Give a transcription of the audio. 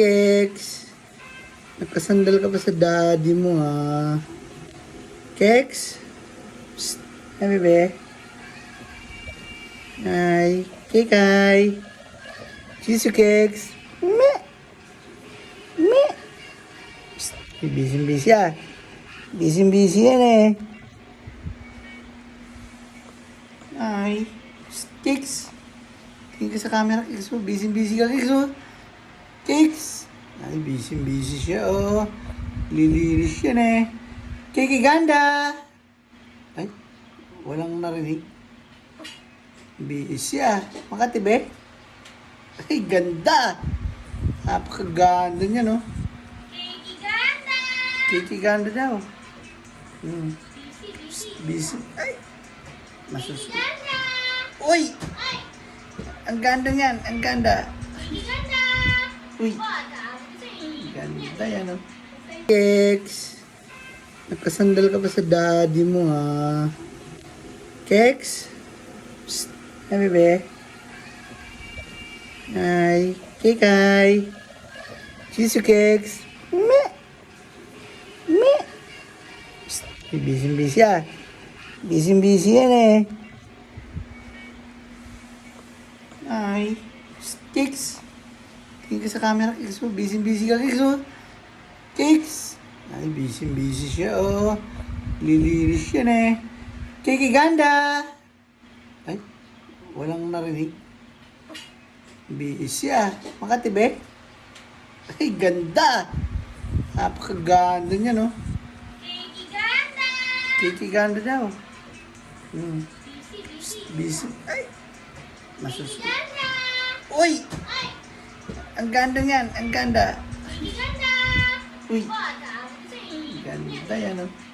Kex, nakasandal ka pa sa daddy mo ha. Kex? Psst. Hi, bebe. Hi. Kikay. Chisu Kex. Me. Me. Psst. Busy-busy ah. Busy-busy yan eh. Hi. Psst. Kex. Tingin ka sa camera, Kex. oh. Busy-busy ka, Kex. oh. Cakes. Ay, busy-busy siya, oh. Lilinis yan, eh. Kiki Ganda. Ay, walang narinig. Busy, ah. Makati, be? Ay, ganda. Napakaganda niya, no? Kiki Ganda daw. Hmm. Busy. Ay. Masusunod. Uy! Ang ganda niyan. Ang ganda. Uy. Ganda yan, oh. Kex. Nakasandal ka pa sa daddy mo, ha. Kex. Psst. Hi, bebe. Hi. Kikay. Chisu Kex. Me. Me. Psst. Busy-busy, ah. Busy-busy yan, eh. Hi. Sticks. Tingin ka sa camera, Kicks mo. Busy-busy ka, Kicks mo. Kicks. Ay, busy-busy siya, oh. Lilinis yan, eh. Kiki Ganda. Ay, walang narinig. Busy, ah. Makati, be? Ay, ganda. Napakaganda niya, no? Kiki Ganda daw. Hmm. Busy. Ay, masusunod. Uy! Ang ganda niyan, ang ganda. Uy, ganda yan, oh.